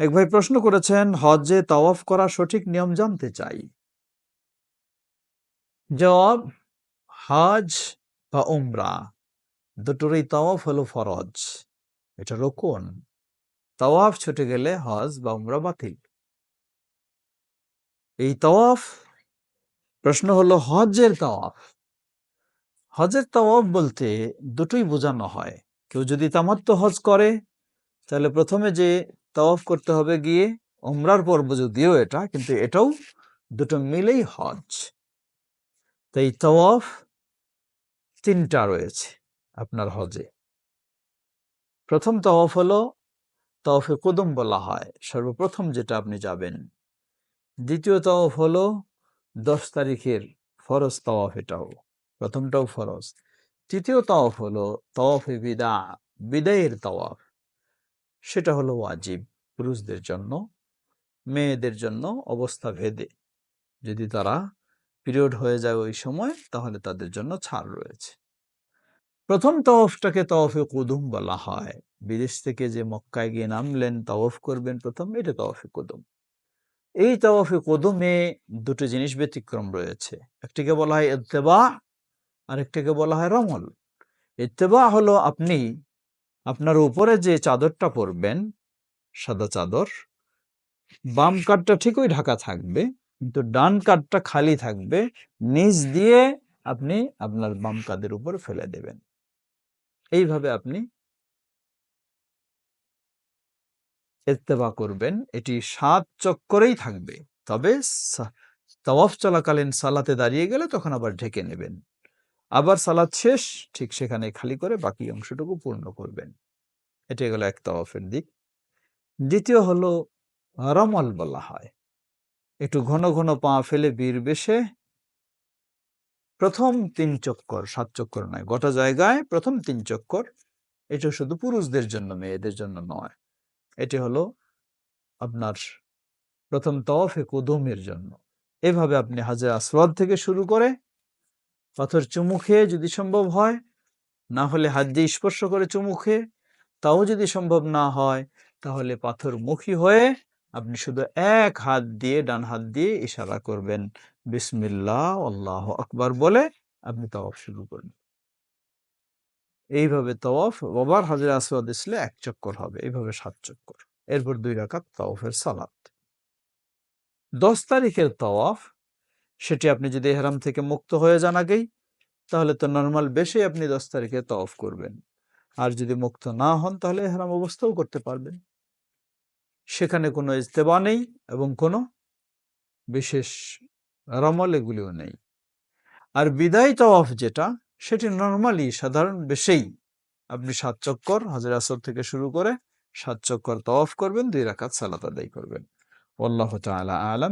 এক ভাই প্রশ্ন করেছেন হজে তাওয়াফ করা সঠিক নিয়ম জানতে চাই। জবাব হজ বা উমরা। দুটোরই তাওয়াফ হলো ফরজ। এটা রোকন। তাওয়াফ ছুটে গেলে হজ বা উমরা বাতিল। এই তাওয়াফ, প্রশ্ন হলো হজের তাওয়াফ। হজের তাওয়াফ বলতে দুটোই বোঝানো হয়। কেউ যদি তামাত্ম হজ করে, তাহলে প্রথমে যে তাওয়াফ করতে হবে গিয়ে ওমরার পর্ব যদিও এটা, কিন্তু এটাও দুটো মিলেই হজ। তাই তাওয়াফ তিনটা রয়েছে আপনার হজে। প্রথম তাওয়াফ হলো, তাওয়াফে কুদুম বলা হয়, সর্বপ্রথম যেটা আপনি যাবেন। দ্বিতীয় তাওয়াফ হলো, দশ তারিখের ফরজ তাওয়াফ এটাও, প্রথমটাও ফরজ। তৃতীয় তাওয়াফ হলো, তাওয়াফে বিদা, বিদায়ের তাওয়াফ। সেটা হলো ওয়াজিব। পুরুষদের জন্য, মেয়েদের জন্য অবস্থা ভেদে। যদি তারা পিরিয়ড হয়ে যায় ওই সময়, তাহলে তাদের জন্য ছাড় রয়েছে। প্রথম তওফটাকে তওফে কুদুম বলা হয়। বিদেশ থেকে যে মক্কায় গিয়ে নামলেন, তওফ করবেন প্রথম, এটা তওফে কুদুম। এই তওফে কুদুমে দুটো জিনিস ব্যতিক্রম রয়েছে। একটিকে বলা হয় ইত্তেবা, আরেকটিকে বলা হয় রমল। ইত্তেবা হলো আপনি আপনার উপরে যে চাদরটা পরবেন, সাদা চাদর, বাম কাঠটা ঠিকই ঢাকা থাকবে, কিন্তু ডান কাঠটা খালি থাকবে, নিচ দিয়ে আপনি আপনার বাম কাঁধের উপর ফেলে দেবেন। এইভাবে আপনি ইত্তেবা করবেন, এটি সাত চক্করেই থাকবে। তবে তাওয়াফ চলাকালীন সালাতে দাঁড়িয়ে গেলে তখন আবার ঢেকে নেবেন। আবার সালাত শেষ, ঠিক সেখানে খালি করে বাকি অংশটুকু পূর্ণ করবেন। এটা গেল এক তাওয়াফের দিক। দ্বিতীয় হলো রমল বলা হয়। একটু ঘন ঘন পা ফেলে বীর বেশে, প্রথম তিন চক্কর, সাত চক্কর নয়, গোটা জায়গায় প্রথম তিন চক্কর। এটা শুধু পুরুষদের জন্য মেয়েদের জন্য নয়। এটি হলো আপনার প্রথম তওয়াফে কুদুমের জন্য। এভাবে আপনি হাজার আসওয়াদ থেকে শুরু করে পাথর চুমু খেয়ে যদি সম্ভব হয়, না হলে হাত দিয়ে স্পর্শ করে চুমু খেয়ে, তাও যদি সম্ভব না হয়, তাহলে পাথর মুখী হয়ে আপনি শুধু এক হাত দিয়ে, ডান হাত দিয়ে ইশারা করবেন। বিসমিল্লাহ, আল্লাহ আকবার বলে আপনি তওয়াফ শুরু করবেন। এইভাবে তওয়াফ বাবার হাজির আসওয়াদ ইসলে এক চক্কর হবে, এইভাবে সাত চক্কর। এরপর দুই রাকাত তওয়াফের সালাত। দশ তারিখের তওয়াফ সেটি আপনি যদি এহরাম থেকে মুক্ত হয়ে যান আগেই, তাহলে তো নর্মাল বেশি আপনি দশ তারিখে তওয়াফ করবেন। আর যদি মুক্ত না হন, তাহলে এহরাম অবস্থাও করতে পারবেন। সেখানে কোনো ইস্তেবা নেই এবং কোনো বিশেষ রমল এগুলিও নেই। আর বিদায় তওয়াফ যেটা, সেটি নর্মালি সাধারণ বেশেই আপনি সাত চক্কর হাজার আসর থেকে শুরু করে সাত চক্কর তওয়াফ করবেন, দুই রাকাত সালাত আদায় করবেন। আল্লাহ তাআলা আলাম।